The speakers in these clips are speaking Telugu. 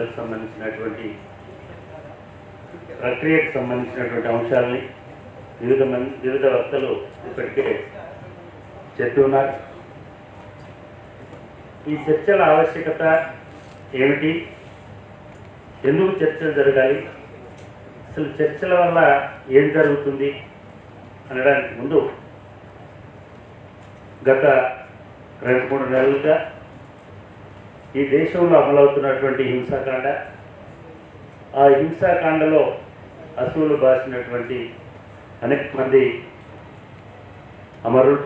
చర్చలకు సంబంధించినటువంటి ప్రక్రియకు సంబంధించినటువంటి అంశాలని వివిధ మంది వివిధ వక్తలు ఇప్పటికే చెప్పి ఉన్నారు. ఈ చర్చల ఆవశ్యకత ఏమిటి? ఎందుకు చర్చలు జరగాలి? అసలు చర్చల వల్ల ఏం జరుగుతుంది అనడానికి ముందు గత రెండు మూడు నెలలుగా ఈ దేశంలో అమలవుతున్నటువంటి హింసాకాండ ఆ హింసాకాండలో అసూలు బాసినటువంటి అనేక మంది అమరులు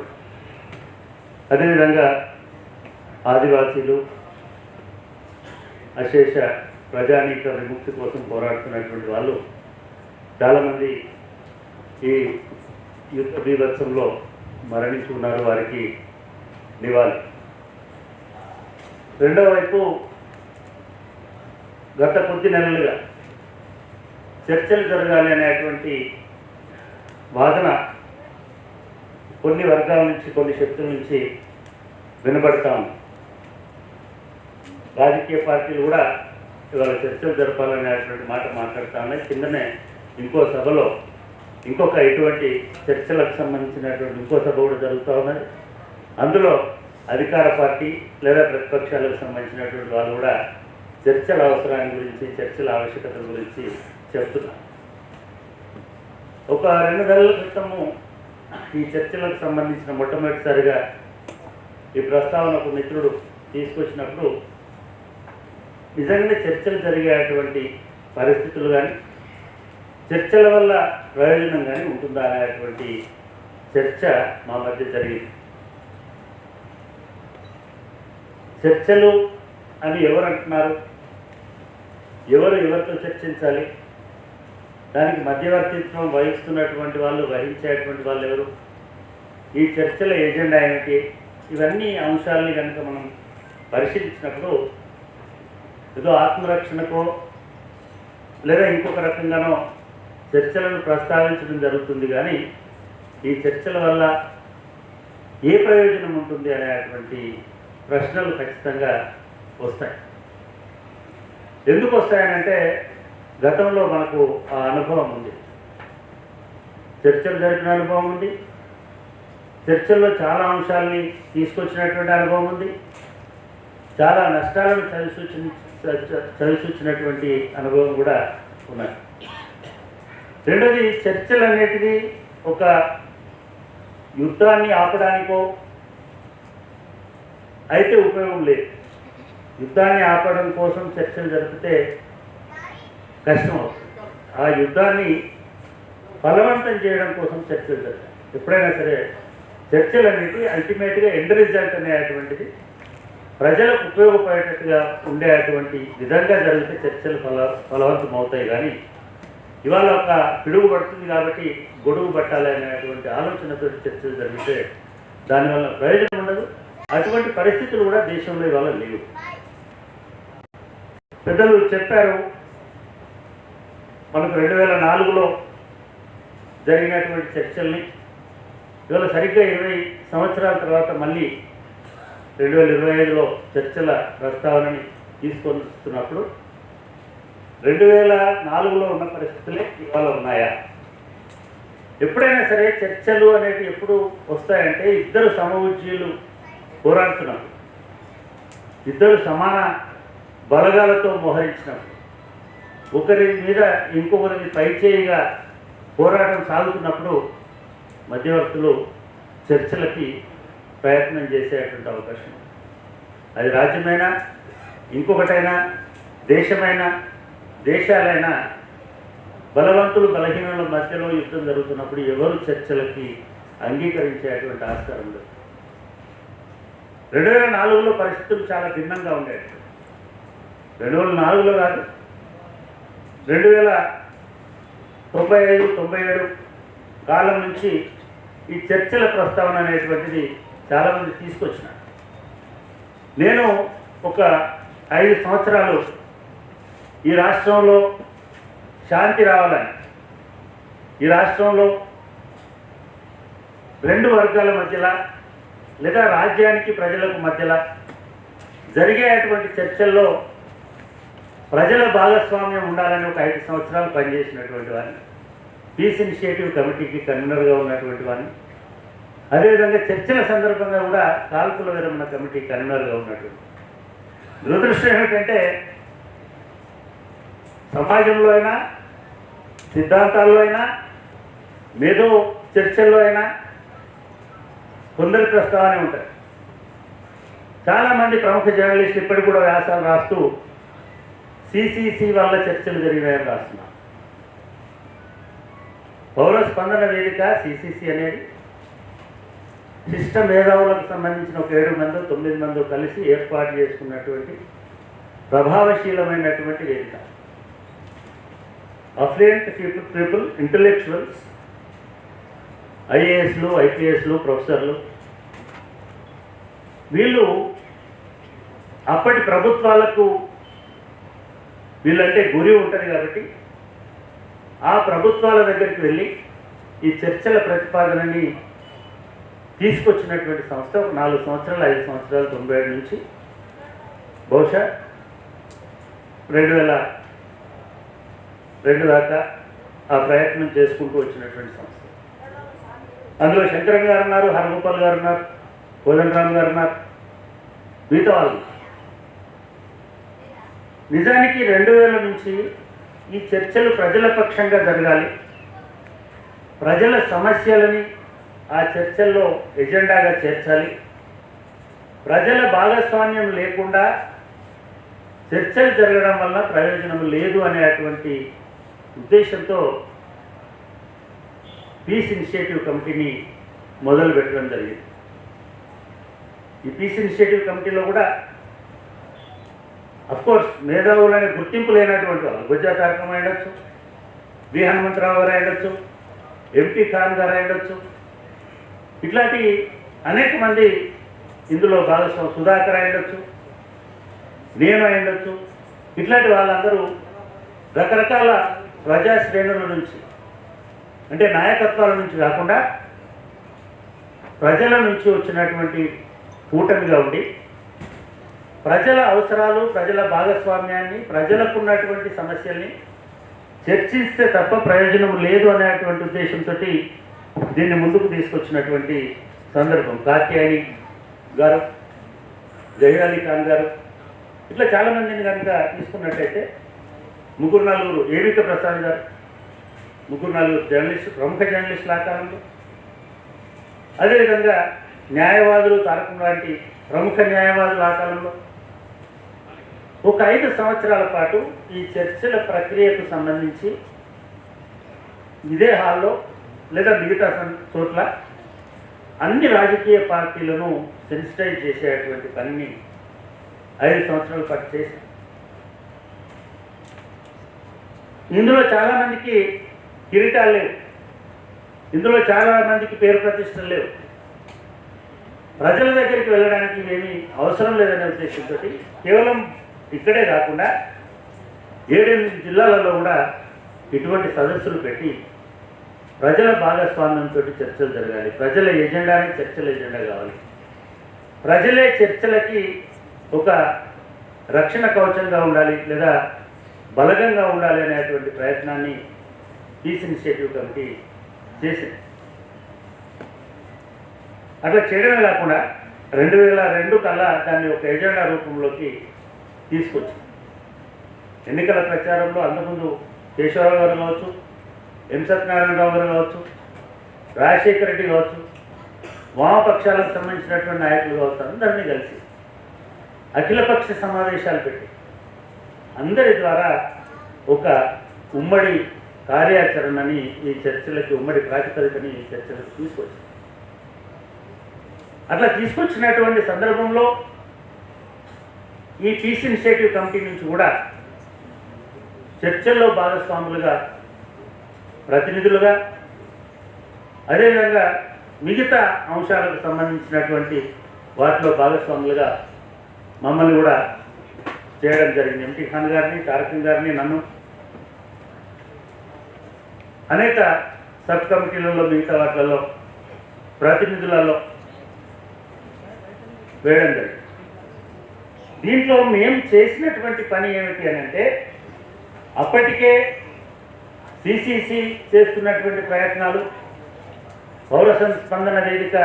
అదేవిధంగా ఆదివాసీలు అశేష ప్రజానీక విముక్తి కోసం పోరాడుతున్నటువంటి వాళ్ళు చాలామంది ఈ యుద్ధ బీభత్సంలో మరణించి ఉన్నారు వారికి నివాళి. రెండో వైపు గత కొద్ది నెలలుగా చర్చలు జరగాలి అనేటువంటి వాదన కొన్ని వర్గాల నుంచి కొన్ని శక్తుల నుంచి వినబడతాము ఉంది. రాజకీయ పార్టీలు కూడా ఇవాళ చర్చలు జరపాలనేటువంటి మాట మాట్లాడుతా ఉన్నాయి. కిందనే ఇంకో సభలో ఇంకొక ఇటువంటి చర్చలకు సంబంధించినటువంటి ఇంకో సభ కూడా జరుగుతూ ఉన్నది. అందులో అధికార పార్టీ లేదా ప్రతిపక్షాలకు సంబంధించినటువంటి వాళ్ళు కూడా చర్చల అవసరాన్ని గురించి చర్చల ఆవశ్యకత గురించి చెప్తున్నారు ఒక రెండు నెలల క్రితము ఈ చర్చలకు సంబంధించిన మొట్టమొదటిసారిగా ఈ ప్రస్తావన ఒక మిత్రుడు తీసుకొచ్చినప్పుడు నిజంగానే చర్చలు జరిగేటువంటి పరిస్థితులు కానీ చర్చల వల్ల ప్రయోజనం కానీ ఉంటుందా అనేటువంటి చర్చ మా మధ్య జరిగింది. చర్చలు అని ఎవరు అంటున్నారు? ఎవరు ఎవరితో చర్చించాలి? దానికి మధ్యవర్తిత్వం వహిస్తున్నటువంటి వాళ్ళు వహించేటువంటి వాళ్ళు ఎవరు? ఈ చర్చల ఏజెండా ఏమిటి? ఇవన్నీ అంశాలని కనుక మనం పరిశీలించినప్పుడు ఏదో ఆత్మరక్షణకో లేదా ఇంకొక రకంగానో చర్చలను ప్రస్తావించడం జరుగుతుంది కానీ ఈ చర్చల వల్ల ఏ ప్రయోజనం ఉంటుంది అనేటువంటి ప్రశ్నలు ఖచ్చితంగా వస్తాయి. ఎందుకు వస్తాయనంటే గతంలో మనకు ఆ అనుభవం ఉంది. చర్చలు జరిపిన అనుభవం ఉంది. చర్చల్లో చాలా అంశాలని తీసుకొచ్చినటువంటి అనుభవం ఉంది. చాలా నష్టాలను చవిసూచిన చవిసూచినటువంటి అనుభవం కూడా ఉన్నాయి రెండోది చర్చలు అనేటిది ఒక యుద్ధాన్ని ఆపడానికో అయితే ఉపయోగం లేదు. యుద్ధాన్ని ఆపడం కోసం చర్చలు జరిపితే కష్టం అవుతుంది. ఆ యుద్ధాన్ని బలవంతం చేయడం కోసం చర్చలు జరుగుతాయి ఎప్పుడైనా సరే చర్చలు అనేది అల్టిమేట్గా ఎండ్ రిజల్ట్ అనేటువంటిది ప్రజలకు ఉపయోగపడేటట్టుగా ఉండేటువంటి విధంగా జరిగితే చర్చలు ఫల ఫలవంతం అవుతాయి కానీ ఇవాళ ఒక పిడుగు పడుతుంది కాబట్టి గొడుగు పట్టాలి అనేటువంటి ఆలోచనతో చర్చలు జరిగితే దానివల్ల ప్రయోజనం ఉండదు. అటువంటి పరిస్థితులు కూడా దేశంలో ఇవాళ లేవు. పెద్దలు చెప్పారు మనకు రెండు వేల నాలుగులో జరిగినటువంటి చర్చల్ని. ఇవాళ సరిగ్గా ఇరవై సంవత్సరాల తర్వాత మళ్ళీ రెండు వేల ఇరవై ఐదులో చర్చల ప్రస్తావనని తీసుకొని వస్తున్నప్పుడు రెండు వేల నాలుగులో ఉన్న పరిస్థితులే ఇవాళ ఉన్నాయా? ఎప్పుడైనా సరే చర్చలు అనేవి ఎప్పుడు వస్తాయంటే ఇద్దరు సమవుజ్యులు పోరాడుతున్నప్పుడు ఇద్దరు సమాన బలగాలతో మోహరించినప్పుడు ఒకరి మీద ఇంకొకరిని పైచేయిగా పోరాటం సాగుతున్నప్పుడు మధ్యవర్తులు చర్చలకి ప్రయత్నం చేసేటువంటి అవకాశం అది రాజ్యమైనా ఇంకొకటైనా దేశమైనా దేశాలైనా బలవంతులు బలహీనుల మధ్యలో యుద్ధం జరుగుతున్నప్పుడు ఎవరు చర్చలకి అంగీకరించేటువంటి ఆస్కారం లేదు. రెండు వేల నాలుగులో పరిస్థితులు చాలా భిన్నంగా ఉండేవి రెండు వేల నాలుగులో కాదు రెండు వేల తొంభై ఐదు తొంభై ఏడు కాలం నుంచి ఈ చర్చల ప్రస్తావన అనేటువంటిది చాలామంది తీసుకొచ్చినారు. నేను ఒక ఐదు సంవత్సరాలు ఈ రాష్ట్రంలో శాంతి రావాలని ఈ రాష్ట్రంలో రెండు వర్గాల మధ్యలో లేదా రాజ్యానికి ప్రజలకు మధ్యలో జరిగేటువంటి చర్చల్లో ప్రజల భాగస్వామ్యం ఉండాలని ఒక ఐదు సంవత్సరాలు పనిచేసినటువంటి వాడిని పీస్ ఇనిషియేటివ్ కమిటీకి కన్వీనర్గా ఉన్నటువంటి వారిని అదేవిధంగా చర్చల సందర్భంగా కూడా కాల్పుల విరమణ కమిటీ కన్వీనర్గా ఉన్నటువంటి దురదృష్టం ఏమిటంటే సమాజంలో అయినా సిద్ధాంతాల్లో అయినా మేధో చర్చల్లో అయినా కొందరి ప్రస్తావనే ఉంటాయి చాలామంది ప్రముఖ జర్నలిస్టులు ఇప్పటికి కూడా వ్యాసాలు రాస్తూ సిసిసి వల్ల చర్చలు జరిగినాయని రాస్తున్నారు. పౌర స్పందన వేదిక సిసిసి అనేది శిష్ట మేధావులకు సంబంధించిన ఒక ఏడు మంది తొమ్మిది మంది కలిసి ఏర్పాటు చేసుకున్నటువంటి ప్రభావశీలమైనటువంటి వేదిక. అఫ్లుయెంట్ పీపుల్ పీపుల్ ఇంటలెక్చువల్స్ ఐఏఎస్లు ఐపీఎస్లు ప్రొఫెసర్లు. వీళ్ళు అప్పటి ప్రభుత్వాలకు వీళ్ళంటే గురి ఉంటుంది కాబట్టి ఆ ప్రభుత్వాల దగ్గరికి వెళ్ళి ఈ చర్చల ప్రతిపాదనని తీసుకొచ్చినటువంటి సంస్థ నాలుగు సంవత్సరాలు ఐదు సంవత్సరాలు తొంభై ఏడు నుంచి బహుశా రెండు వేల రెండు దాకా ఆ ప్రయత్నం చేసుకుంటూ వచ్చినటువంటి సంస్థ. అందులో శంకరన్ గారు ఉన్నారు హరగోపాల్ గారు ఉన్నారు కోదండరామ్ గారు ఉన్నారు. మిగతా వాళ్ళు. నిజానికి రెండు వేల నుంచి ఈ చర్చలు ప్రజల పక్షంగా జరగాలి. ప్రజల సమస్యలని ఆ చర్చల్లో ఎజెండాగా చేర్చాలి. ప్రజల భాగస్వామ్యం లేకుండా చర్చలు జరగడం వల్ల ప్రయోజనం లేదు అనేటువంటి ఉద్దేశంతో పీస్ ఇనిషియేటివ్ కమిటీని మొదలు పెట్టడం జరిగింది. ఈ పీస్ ఇనిషియేటివ్ కమిటీలో కూడా అఫ్కోర్స్ మేధావులనే గుర్తింపు లేనటువంటి వాళ్ళు గుజ్జా తారకం అయ్యొచ్చు వి హనుమంతరావు గారు అయ్యొచ్చు ఎంపీ ఖాన్ గారు అయ్యొచ్చు ఇట్లాంటి అనేక మంది ఇందులో భాగస్వామి సుధాకర్ అయ్యొచ్చు నేను అయ్యొచ్చు ఇట్లాంటి వాళ్ళందరూ రకరకాల ప్రజా శ్రేణుల నుంచి అంటే నాయకత్వాల నుంచి కాకుండా ప్రజల నుంచి వచ్చినటువంటి కూటమిగా ఉండి ప్రజల అవసరాలు ప్రజల భాగస్వామ్యాన్ని ప్రజలకు ఉన్నటువంటి సమస్యల్ని చర్చిస్తే తప్ప ప్రయోజనం లేదు అనేటువంటి ఉద్దేశంతో దీన్ని ముందుకు తీసుకొచ్చినటువంటి సందర్భం. కాత్యాయని గారు జహీర్ అలీ ఖాన్ గారు ఇట్లా చాలామందిని కనుక తీసుకున్నట్టయితే ముగ్గురు నలుగురు ఏవిక ప్రసాద్ గారు ముగ్గురు నలుగురు జర్నలిస్టు ప్రముఖ జర్నలిస్టుల ఆకారంలో. అదేవిధంగా న్యాయవాదులు తారకం లాంటి ప్రముఖ న్యాయవాదుల ఆకారంలో. ఒక ఐదు సంవత్సరాల పాటు ఈ చర్చల ప్రక్రియకు సంబంధించి ఇదే హాల్లో లేదా మిగతా సం- చోట్ల అన్ని రాజకీయ పార్టీలను సెన్సిటైజ్ చేసేటువంటి పనిని ఐదు సంవత్సరాల పాటు చేశారు. ఇందులో చాలామందికి కిరీటాలు లేవు. ఇందులో చాలా మందికి పేరు ప్రతిష్టలు లేవు. ప్రజల దగ్గరికి వెళ్ళడానికి ఏమీ అవసరం లేదనే ఉద్దేశంతో కేవలం ఇక్కడే కాకుండా ఏడెనిమిది జిల్లాలలో కూడా ఇటువంటి సదస్సులు పెట్టి ప్రజల భాగస్వామ్యంతో చర్చలు జరగాలి. ప్రజల ఎజెండానే చర్చల ఎజెండా కావాలి. ప్రజలే చర్చలకి ఒక రక్షణ కవచంగా ఉండాలి లేదా బలగంగా ఉండాలి అనేటువంటి ప్రయత్నాన్ని పీస్ ఇనిషియేటివ్ కమిటీ చేసింది. అట్లా చేయడమే కాకుండా రెండు వేల రెండు కల్లా దాన్ని ఒక ఎజెండా రూపంలోకి తీసుకొచ్చింది. ఎన్నికల ప్రచారంలో అంతకుముందు కేశవరావు గారు కావచ్చు ఎం సత్యనారాయణరావు గారు కావచ్చు రాజశేఖర రెడ్డి కావచ్చు వామపక్షాలకు సంబంధించినటువంటి నాయకులు కావచ్చు అందరినీ కలిసి అఖిలపక్ష సమావేశాలు పెట్టి అందరి ద్వారా ఒక ఉమ్మడి కార్యాచరణని ఈ చర్చలకి ఉమ్మడి ప్రాతిపదికని ఈ చర్చలకు తీసుకొచ్చింది అట్లా తీసుకొచ్చినటువంటి సందర్భంలో ఈ పీస్ ఇనిషియేటివ్ కమిటీ నుంచి కూడా చర్చల్లో భాగస్వాములుగా ప్రతినిధులుగా అదేవిధంగా మిగతా అంశాలకు సంబంధించినటువంటి వాటిలో భాగస్వాములుగా మమ్మల్ని కూడా చేయడం జరిగింది. ఎంటీ ఖాన్ గారిని తారకం గారిని నన్ను అనేక సబ్ కమిటీలలో మిగతా వాటిలలో ప్రతినిధులలో వేయడం జరిగింది. దీంట్లో మేము చేసినటువంటి పని ఏమిటి అని అంటే అప్పటికే సిసిసి చేస్తున్నటువంటి ప్రయత్నాలు పౌర సంస్పందన వేదిక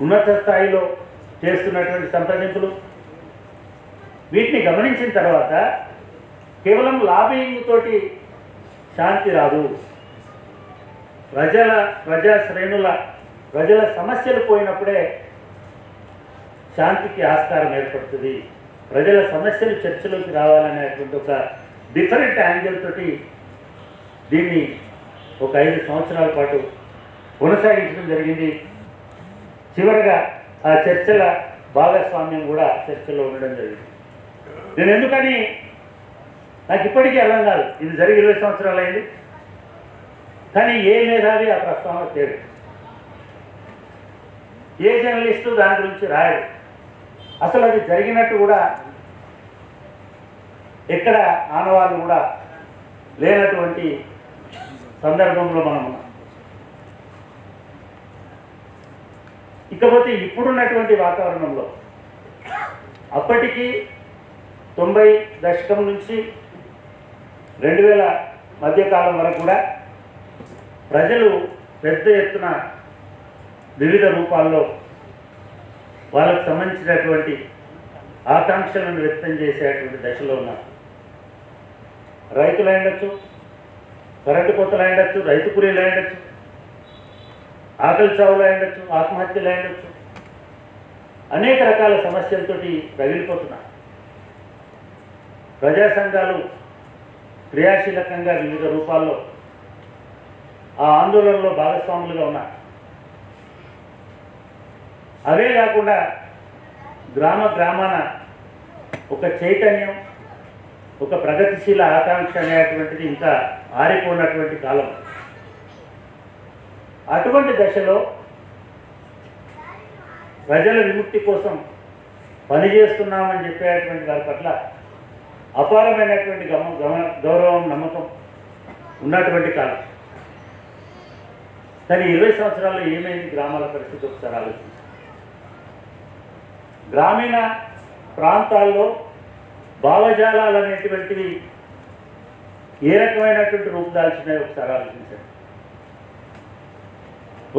ఉన్నత స్థాయిలో చేస్తున్నటువంటి సంప్రదింపులు వీటిని గమనించిన తర్వాత కేవలం లాబింగ్ తోటి శాంతి రాదు. ప్రజల ప్రజా శ్రేణుల ప్రజల సమస్యలు పోయినప్పుడే శాంతికి ఆస్కారం ఏర్పడుతుంది. ప్రజల సమస్యలు చర్చలోకి రావాలనేటువంటి ఒక డిఫరెంట్ యాంగిల్ తోటి దీన్ని ఒక ఐదు సంవత్సరాల పాటు కొనసాగించడం జరిగింది. చివరగా ఆ చర్చల భాగస్వామ్యం కూడా చర్చలో ఉండడం జరిగింది. నేను ఎందుకని నాకు ఇప్పటికీ అర్థం కాదు. ఇది జరిగి ఇరవై సంవత్సరాలు అయింది. కానీ ఏ మేధావి ఆ ప్రస్తావన తేడు. ఏ జర్నలిస్టు దాని గురించి రాయడు. అసలు అది జరిగినట్టు కూడా ఎక్కడ ఆనవాళ్ళు కూడా లేనటువంటి సందర్భంలో మనం ఉన్నాం. ఇకపోతే ఇప్పుడున్నటువంటి వాతావరణంలో అప్పటికి తొంభై దశకం నుంచి రెండు వేల మధ్యకాలం వరకు కూడా ప్రజలు పెద్ద ఎత్తున వివిధ రూపాల్లో వాళ్ళకు సంబంధించినటువంటి ఆకాంక్షలను వ్యక్తం చేసేటువంటి దశలో ఉన్నారు. రైతులు అయ్యుండొచ్చు కరెంటు కోతలు అయ్యుండొచ్చు రైతు కూలీలు అయ్యుండొచ్చు ఆకలి చావులు అయ్యుండొచ్చు ఆత్మహత్యలు అయ్యుండొచ్చు. అనేక రకాల సమస్యలతోటి రగిలిపోతున్నారు. ప్రజా సంఘాలు క్రియాశీలకంగా వివిధ రూపాల్లో ఆ ఆందోళనలో భాగస్వాములుగా ఉన్నారు అవే కాకుండా గ్రామ గ్రామాన ఒక చైతన్యం ఒక ప్రగతిశీల ఆకాంక్ష అనేటువంటిది ఇంకా ఆరిపోయినటువంటి కాలం. అటువంటి దశలో ప్రజల విముక్తి కోసం పనిచేస్తున్నామని చెప్పేటువంటి వారి పట్ల అపారమైనటువంటి గమ గమ గౌరవం నమ్మకం ఉన్నటువంటి కాలం. కానీ ఇరవై సంవత్సరాల్లో ఏమైంది గ్రామాల పరిస్థితి ఒకసారి ఆలోచించాలి గ్రామీణ ప్రాంతాల్లో భావజాలాలు అనేటువంటివి ఏ రకమైనటువంటి రూపుదాల్చినాయి ఒకసారి ఆలోచించండి.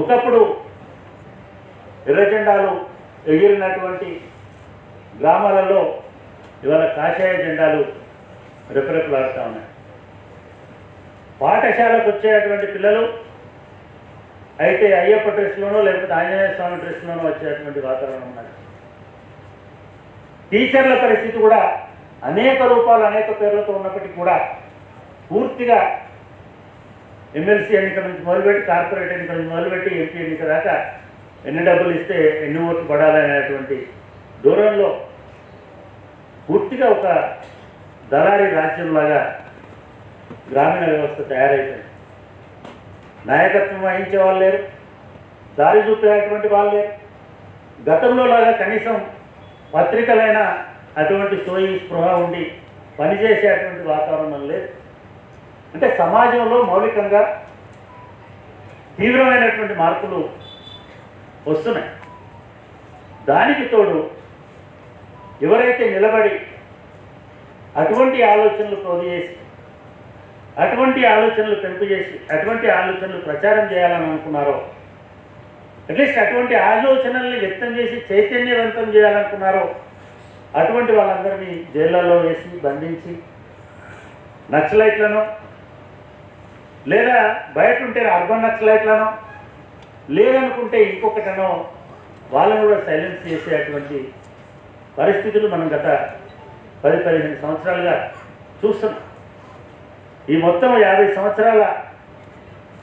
ఒకప్పుడు ఎర్రజెండాలు ఎగిరినటువంటి గ్రామాలలో ఇవాళ కాషాయ జెండాలు రెపరెపలాడుతూ ఉన్నాయి. పాఠశాలకు వచ్చేటువంటి పిల్లలు అయితే అయ్యప్ప డ్రెస్లోనో లేకపోతే ఆంజనేయ స్వామి డ్రెస్లోనో వచ్చేటువంటి వాతావరణం ఉన్నది. టీచర్ల పరిస్థితి కూడా అనేక రూపాలు అనేక పేర్లతో ఉన్నప్పటికీ కూడా పూర్తిగా ఎమ్మెల్సీ ఎన్నిక నుంచి మొదలుపెట్టి కార్పొరేట్ ఎన్నిక నుంచి మొదలుపెట్టి ఎంపీ ఎన్నిక దాకా ఎన్ని డబ్బులు ఇస్తే ఎన్ని ఓట్లు పడాలనేటువంటి దూరంలో పూర్తిగా ఒక దళారీ రాజ్యంలాగా గ్రామీణ వ్యవస్థ తయారైపోయింది. నాయకత్వం వహించే వాళ్ళు లేరు దారి చూపేటువంటి వాళ్ళు లేరు. గతంలో లాగా కనీసం పత్రికలైన అటువంటి సోయి స్పృహ ఉండి పనిచేసేటువంటి వాతావరణం లేదు. అంటే సమాజంలో మౌలికంగా తీవ్రమైనటువంటి మార్పులు వస్తున్నాయి. దానికి తోడు ఎవరైతే నిలబడి అటువంటి ఆలోచనలు ప్రోది చేసి అటువంటి ఆలోచనలు పెంపు చేసి అటువంటి ఆలోచనలు ప్రచారం చేయాలని అనుకున్నారో అట్లీస్ట్ అటువంటి ఆలోచనల్ని వ్యక్తం చేసి చైతన్యవంతం చేయాలనుకున్నారో అటువంటి వాళ్ళందరినీ జైళ్ళల్లో వేసి బంధించి నక్సలైట్లను లేదా బయట ఉంటే అర్బన్ నక్సలైట్లను లేదనుకుంటే ఇంకొకటనో వాళ్ళని కూడా సైలెన్స్ చేసేటువంటి పరిస్థితులు మనం గత పది పదిహేను సంవత్సరాలుగా చూస్తున్నాం. ఈ మొత్తం యాభై సంవత్సరాల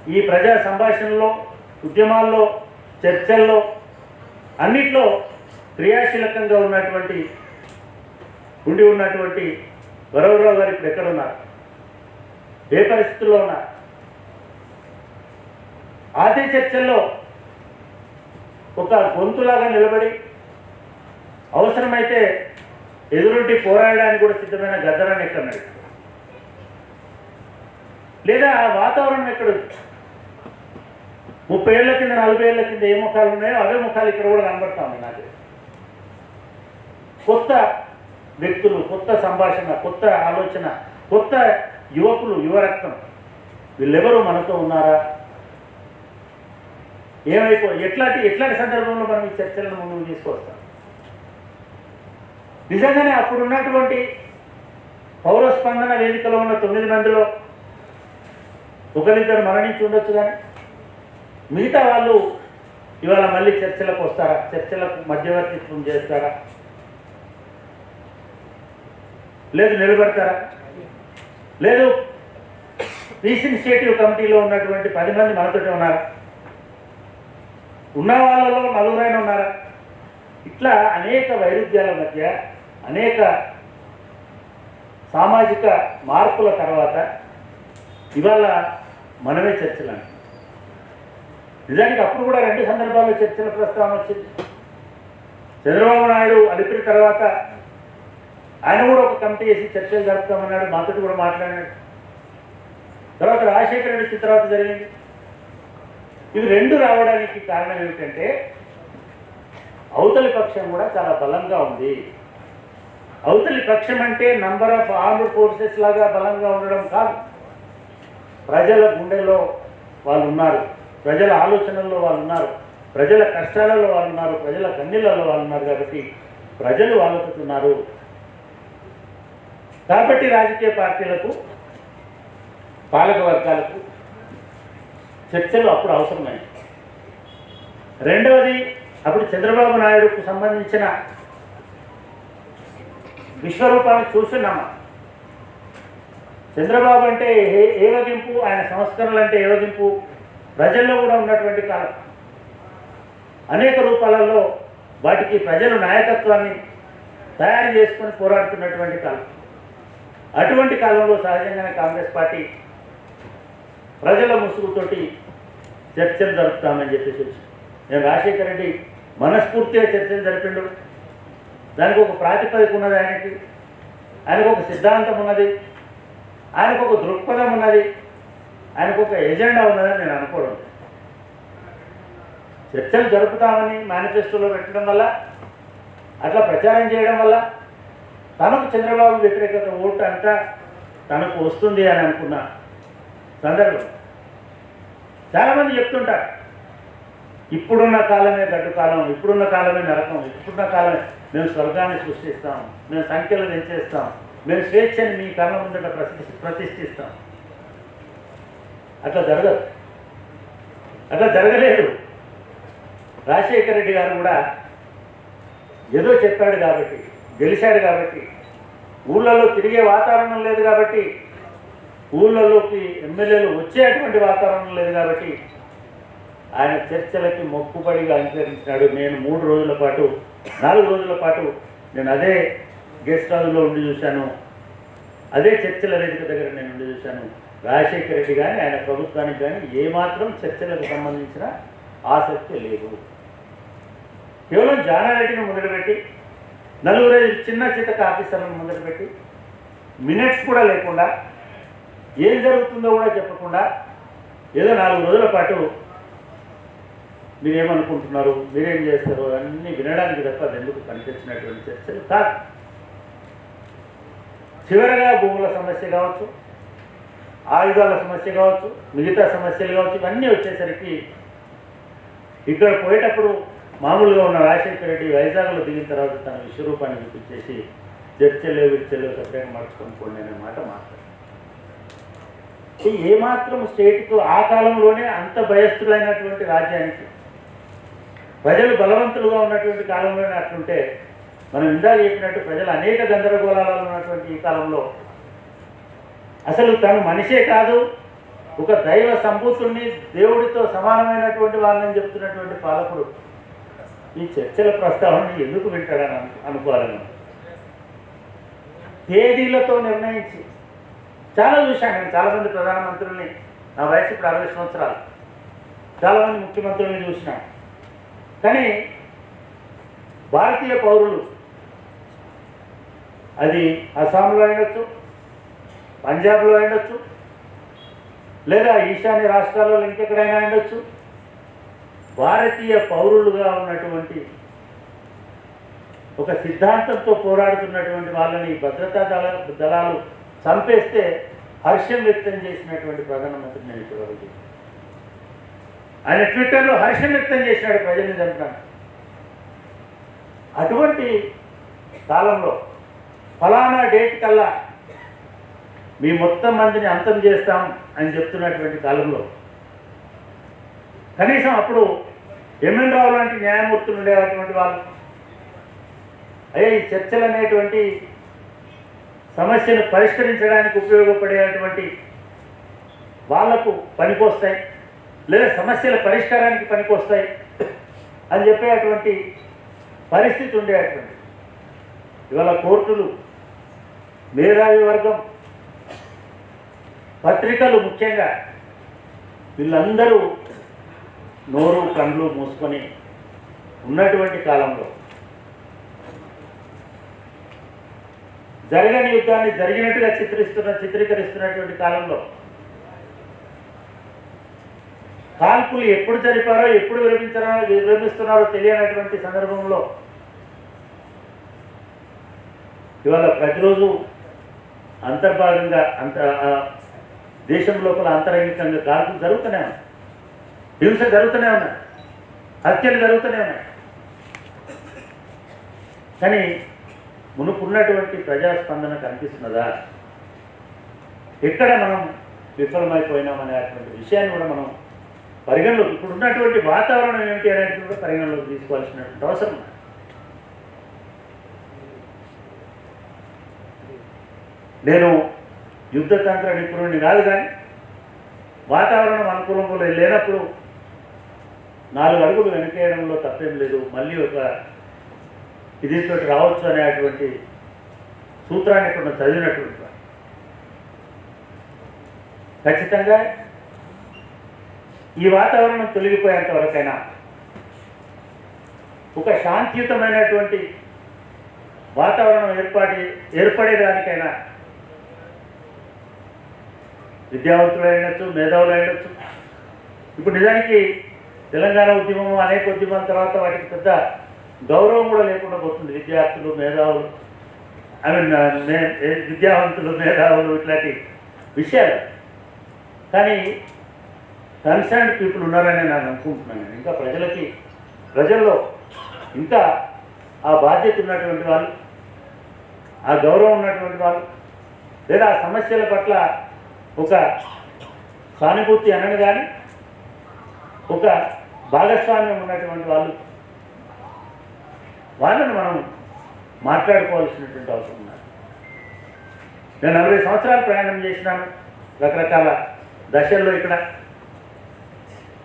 ఈ ప్రజా సంభాషణలో ఉద్యమాల్లో చర్చల్లో అన్నిట్లో క్రియాశీలకంగా ఉన్నటువంటి ఉండి ఉన్నటువంటి వరవరావు గారు ఇప్పుడు ఎక్కడ ఉన్నారు? ఏ పరిస్థితుల్లో ఉన్నారు? ఆది చర్చల్లో ఒక గొంతులాగా నిలబడి అవసరమైతే ఎదురుంటి పోరాడడానికి కూడా సిద్ధమైన గద్దరాన్ని ఎక్కడున్నాడు లేదా ఆ వాతావరణం ఎక్కడ ముప్పై ఏళ్ళ కింద నలభై ఏళ్ళ కింద ఏ ముఖాలు ఉన్నాయో అవే ముఖాలు ఇక్కడ కూడా కనబడతా ఉంది నాకు. కొత్త వ్యక్తులు కొత్త సంభాషణ కొత్త ఆలోచన కొత్త యువకులు యువరక్తం వీళ్ళెవరు మనతో ఉన్నారా? ఏమైపో ఎట్లాంటి ఎట్లాంటి సందర్భంలో మనం ఈ చర్చలను ముందుకు తీసుకొస్తాం? నిజంగానే అప్పుడు ఉన్నటువంటి పౌర స్పందన వేదికలో ఉన్న తొమ్మిది మందిలో ఒకరిద్దరు మరణించి ఉండొచ్చు కానీ మిగతా వాళ్ళు ఇవాళ మళ్ళీ చర్చలకు వస్తారా? చర్చలకు మధ్యవర్తిత్వం చేస్తారా? లేదు నిలబడతారా? లేదు పీస్ కమిటీలో ఉన్నటువంటి పది మంది మనతోటి ఉన్నారా? ఉన్న వాళ్ళలో నలుగురైనా ఉన్నారా? ఇట్లా అనేక వైరుధ్యాల మధ్య అనేక సామాజిక మార్పుల తర్వాత ఇవాళ మనమే చర్చలు నిజానికి అప్పుడు కూడా రెండు సందర్భాల్లో చర్చల ప్రస్తావన వచ్చింది. చంద్రబాబు నాయుడు అలిపిన తర్వాత ఆయన కూడా ఒక కమిటీ చేసి చర్చలు జరుపుతామన్నాడు మాతో కూడా మాట్లాడినాడు తర్వాత రాజశేఖర రెడ్డి వచ్చిన తర్వాత జరిగింది. ఇవి రెండు రావడానికి కారణం ఏమిటంటే అవతలి పక్షం కూడా చాలా బలంగా ఉంది. అవతలి పక్షం అంటే నంబర్ ఆఫ్ ఆర్మ్డ్ ఫోర్సెస్ లాగా బలంగా ఉండడం కాదు. ప్రజల గుండెల్లో వాళ్ళు ఉన్నారు. ప్రజల ఆలోచనల్లో వాళ్ళు ఉన్నారు. ప్రజల కష్టాలలో వాళ్ళు ఉన్నారు. ప్రజల కన్నీళ్ళలో వాళ్ళు ఉన్నారు కాబట్టి ప్రజలు ఆలోచిస్తున్నారు. కాబట్టి రాజకీయ పార్టీలకు పాలక వర్గాలకు చర్చలు అప్పుడు అవసరమైనవి. రెండవది అప్పుడు చంద్రబాబు నాయుడుకు సంబంధించిన విశ్వరూపాన్ని చూస్తున్నాము చంద్రబాబు అంటే ఏ ఏవగింపు ఆయన సంస్కరణలు అంటే ఏవగింపు ప్రజల్లో కూడా ఉన్నటువంటి కాలం. అనేక రూపాలలో వాటికి ప్రజలు నాయకత్వాన్ని తయారు చేసుకొని పోరాడుతున్నటువంటి కాలం. అటువంటి కాలంలో సహజంగానే కాంగ్రెస్ పార్టీ ప్రజల ముసుగుతోటి చర్చలు జరుపుతామని చెప్పేసి నేను రాజశేఖర రెడ్డి మనస్ఫూర్తిగా చర్చలు జరిపిండు. దానికి ఒక ప్రాతిపదిక ఉన్నది ఆయనకి. ఆయనకు ఒక సిద్ధాంతం ఉన్నది. ఆయనకు ఒక దృక్పథం ఉన్నది. ఆయనకు ఒక ఎజెండా ఉన్నదని నేను అనుకోవడం చర్చలు జరుపుతామని మేనిఫెస్టోలో పెట్టడం వల్ల అట్లా ప్రచారం చేయడం వల్ల తనకు చంద్రబాబు వ్యతిరేకత ఓటు అంతా తనకు వస్తుంది అని అనుకున్న సందర్భం. చాలామంది చెప్తుంటారు ఇప్పుడున్న కాలమే గడ్డు కాలం ఇప్పుడున్న కాలమే నరకం ఇప్పుడున్న కాలమే మేము స్వర్గాన్ని సృష్టిస్తాం మేము సంఖ్యలు పెంచేస్తాం మేము స్వేచ్ఛని మీ కళ్ళ ముందట ప్రతి ప్రతిష్ఠిస్తాం. అట్లా జరగదు. అట్లా జరగలేదు. రాజశేఖర రెడ్డి గారు కూడా ఏదో చెప్పాడు కాబట్టి గెలిచాడు కాబట్టి ఊళ్ళల్లో తిరిగే వాతావరణం లేదు కాబట్టి ఊళ్ళలోకి ఎమ్మెల్యేలు వచ్చేటువంటి వాతావరణం లేదు కాబట్టి ఆయన చర్చలకి మొక్కుబడిగా అనుసరించినాడు నేను మూడు రోజుల పాటు నాలుగు రోజుల పాటు నేను అదే గెస్ట్ హౌస్లో ఉండి చూశాను. అదే చర్చల వేదిక దగ్గర నేను ఉండి చూశాను. రాజశేఖర రెడ్డి కానీ ఆయన ప్రభుత్వానికి కానీ ఏమాత్రం చర్చలకు సంబంధించిన ఆసక్తి లేదు. కేవలం జానారెడ్డిని మొదలుపెట్టి నలుగురు చిన్న చితక ఆఫీసర్లను మొదలుపెట్టి మినిట్స్ కూడా లేకుండా ఏం జరుగుతుందో కూడా చెప్పకుండా ఏదో నాలుగు రోజుల పాటు మీరేమనుకుంటున్నారు? మీరేం చేస్తారు? అన్నీ వినడానికి తప్ప అది ఎందుకు కనిపించినటువంటి చర్చలు కాదు. చివరగా భూముల సమస్య కావచ్చు ఆయుధాల సమస్య కావచ్చు మిగతా సమస్యలు కావచ్చు ఇవన్నీ వచ్చేసరికి ఇక్కడ పోయేటప్పుడు మామూలుగా ఉన్న రాజశేఖర రెడ్డి వైజాగ్లో దిగిన తర్వాత తన విశ్వరూపాన్ని చూపించేసి చర్చలు విర్చలు సపరేట్ మార్చుకొని అనే మాట మాట్లాడారు. ఏమాత్రం స్టేట్కు ఆ కాలంలోనే అంత భయస్థులైనటువంటి రాజ్యానికి ప్రజలు బలవంతులుగా ఉన్నటువంటి కాలంలోనే అట్లుంటే మనం ఇందాక చెప్పినట్టు ప్రజలు అనేక గందరగోళాలలో ఉన్నటువంటి ఈ కాలంలో. అసలు తను మనిషే కాదు ఒక దైవ సంభూతుల్ని దేవుడితో సమానమైనటువంటి వాళ్ళని చెప్తున్నటువంటి పాలకుడు. ఈ చర్చల ప్రస్తావనని ఎందుకు వింటాడని అనుకోవాలని. తేదీలతో నిర్ణయించి చాలా చూశాను నేను చాలామంది ప్రధానమంత్రుల్ని నా వయసు ఇప్పుడు అరవై సంవత్సరాలు. చాలామంది ముఖ్యమంత్రుల్ని చూసినాను. కానీ భారతీయ పౌరులు అది అస్సాంలో అయినచ్చు పంజాబ్లో అయినచ్చు లేదా ఈశాన్య రాష్ట్రాల్లో ఇంకెక్కడైనా ఉండొచ్చు భారతీయ పౌరులుగా ఉన్నటువంటి ఒక సిద్ధాంతంతో పోరాడుతున్నటువంటి వాళ్ళని భద్రతా దళ దళాలు చంపేస్తే హర్షం వ్యక్తం చేసినటువంటి ప్రధానమంత్రి నేను ఇప్పుడు ఆయన ట్విట్టర్లో హర్షం వ్యక్తం చేశాడు ప్రజల్ని చంపడానికి అటువంటి కాలంలో ఫలానా డేట్ కల్లా మీ మొత్తం మందిని అంతం చేస్తాం అని చెప్తున్నటువంటి కాలంలో కనీసం అప్పుడు ఎంఎన్ రావు లాంటి న్యాయమూర్తులు ఉండేటువంటి వాళ్ళు. అయ్యా ఈ చర్చలు అనేటువంటి సమస్యను పరిష్కరించడానికి ఉపయోగపడేటువంటి వాళ్ళకు పనికొస్తాయి. లేదా సమస్యల పరిష్కారానికి పనికొస్తాయి అని చెప్పేటువంటి పరిస్థితి ఉండేటువంటి. ఇవాళ కోర్టులు మేధావి వర్గం పత్రికలు ముఖ్యంగా వీళ్ళందరూ నోరు కండ్లు మూసుకొని ఉన్నటువంటి కాలంలో జరగని యుద్ధాన్ని జరిగినట్టుగా చిత్రిస్తున్న చిత్రీకరిస్తున్నటువంటి కాలంలో కాల్పులు ఎప్పుడు జరిపారో ఎప్పుడు విరమించారో విరమిస్తున్నారో తెలియనటువంటి సందర్భంలో ఇవాళ ప్రతిరోజు అంతర్భాగంగా అంత ఆ, దేశం లోపల అంతరంగికంగా కాల్పులు జరుగుతూనే ఉన్నాయి. హింస జరుగుతూనే ఉన్నాయి. హత్యలు జరుగుతూనే ఉన్నాయి. కానీ మునుకున్నటువంటి ప్రజాస్పందన కనిపిస్తున్నదా? ఎక్కడ మనం విఫలమైపోయినాం అనేటువంటి విషయాన్ని కూడా మనం పరిగణలోకి ఇప్పుడు ఉన్నటువంటి వాతావరణం ఏమిటి అనేది కూడా పరిగణలోకి తీసుకోవాల్సినటువంటి అవసరం నేను యుద్ధతంత్ర నిపుణుడిని కాదు కానీ వాతావరణం అనుకూలంలో లేనప్పుడు నాలుగు అడుగులు వెనకేయడంలో తప్పేం లేదు. మళ్ళీ ఒక ఇదితో రావచ్చు అనేటువంటి సూత్రాన్ని ఇప్పుడు చదివినటువంటి ఖచ్చితంగా ఈ వాతావరణం తొలగిపోయేంత వరకైనా ఒక శాంతియుతమైనటువంటి వాతావరణం ఏర్పాటి ఏర్పడేదానికైనా విద్యావంతులు అయినచ్చు మేధావులు అయినచ్చు. ఇప్పుడు నిజానికి తెలంగాణ ఉద్యమం అనేక ఉద్యమం తర్వాత వాటికి పెద్ద గౌరవం కూడా లేకుండా పోతుంది. విద్యార్థులు మేధావులు ఐ మీన్ మే విద్యావంతులు మేధావులు ఇట్లాంటి విషయాలు. కానీ కన్సర్న్ పీపుల్ ఉన్నారని నేను అనుకుంటున్నాను. ఇంకా ప్రజలకి ప్రజల్లో ఇంకా ఆ బాధ్యత ఉన్నటువంటి వాళ్ళు ఆ గౌరవం ఉన్నటువంటి వాళ్ళు లేదా ఆ సమస్యల పట్ల ఒక సానుభూతి అనని కానీ ఒక భాగస్వామ్యం ఉన్నటువంటి వాళ్ళు వాళ్ళని మనం మాట్లాడుకోవాల్సినటువంటి అవసరం ఉన్నది. నేను నలభై సంవత్సరాలు ప్రయాణం చేసినాను రకరకాల దశల్లో ఇక్కడ.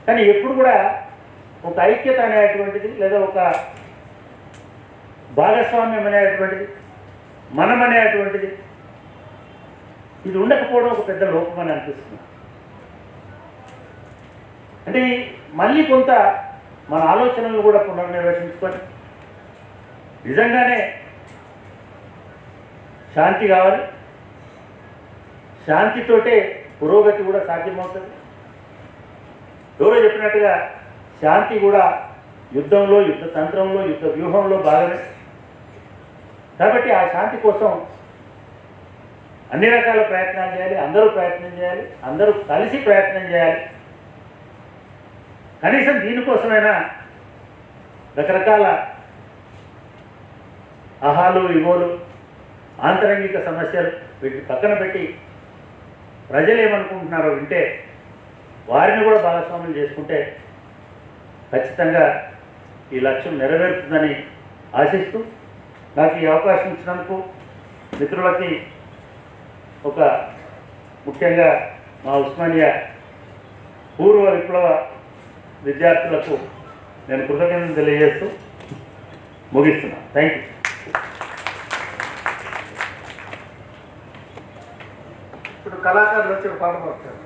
కానీ ఎప్పుడు కూడా ఒక ఐక్యత అనేటువంటిది లేదా ఒక భాగస్వామ్యం అనేటువంటిది మనం అనేటువంటిది ఇది ఉండకపోవడం ఒక పెద్ద లోపం అని అనిపిస్తుంది. అంటే మళ్ళీ కొంత మన ఆలోచనలు కూడా పునర్నిర్వచించుకొని నిజంగానే శాంతి కావాలి. శాంతితోటే పురోగతి కూడా సాధ్యమవుతుంది. ఎవరో చెప్పినట్టుగా శాంతి కూడా యుద్ధంలో యుద్ధ తంత్రంలో యుద్ధ వ్యూహంలో భాగమే. కాబట్టి ఆ శాంతి కోసం అన్ని రకాల ప్రయత్నాలు చేయాలి అందరూ ప్రయత్నం చేయాలి అందరూ కలిసి ప్రయత్నం చేయాలి. కనీసం దీనికోసమైనా రకరకాల అహాలు ఇవోలు ఆంతరంగిక సమస్యలు వీటిని పక్కన పెట్టి ప్రజలు ఏమనుకుంటున్నారో వింటే వారిని కూడా భాగస్వామ్యం చేసుకుంటే ఖచ్చితంగా ఈ లక్ష్యం నెరవేరుతుందని ఆశిస్తూ నాకు ఈ అవకాశం ఇచ్చినందుకు మిత్రులకి ఒక ముఖ్యంగా మా ఉస్మానియా పూర్వ విప్లవ విద్యార్థులకు నేను కృతజ్ఞతలు తెలియజేస్తూ ముగిస్తున్నాను థ్యాంక్ యూ ఇప్పుడు కళాకారులు వచ్చి పాట పాడతారు.